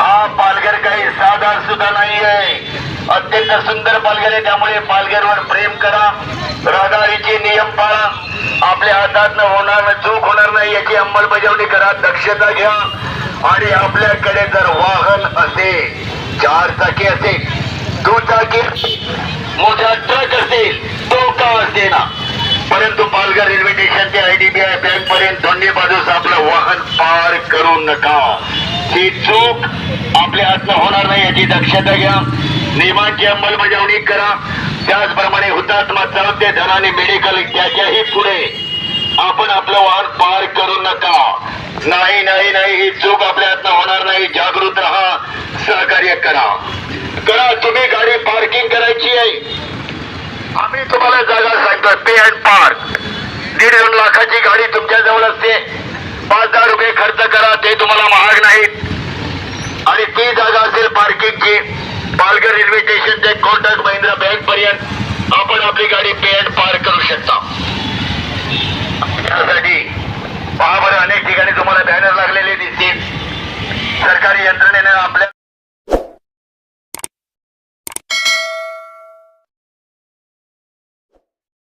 हा पालघर काही साधा सुद्धा नाही आहे अत्यंत सुंदर पालघर आहे त्यामुळे पालघरवर प्रेम करा रहदारीचे नियम पाळा. आपल्या हातात होणार चूक होणार नाही याची अंमलबजावणी करा दक्षता घ्या. आणि आपल्याकडे जर वाहन असेल चार चाकी असेल दुचाकी मोठा ट्रक असेल तो का असे ना. परंतु पालघर रेल्वे स्टेशन ते आयडीबीआय बँक पर्यंत दोन्ही बाजूस आपलं वाहन पार करू नका. ही चूक आपल्या हातनं होणार नाही याची दक्षता घ्या. नियमांची अंमलबजावणी करा. त्याचप्रमाणे हुतात्मा चौथे धनाने मेडिकल त्याच्याही पुढे. आपण आपलं वाहन पार करू नका. नाही नाही नाही ही चूक आपल्या हातनं होणार नाही. जागृत राहा सहकार्य करा. करा तुम्ही गाडी पार्किंग करायची आहे. आम्ही तुम्हाला जागा सांगतो पे अँड पार्क दीड दोन लाखाची गाडी तुमच्या जवळ असते. पाच हजार रुपये खर्च करा ते तुम्हाला महाग नाही. महिंद्रा बँक पर्यंत आपण आपली गाडी पेड पार करू शकता. त्यासाठी पहा अनेक ठिकाणी तुम्हाला बॅनर लागलेले दिसतील. सरकारी यंत्रणेने आपल्या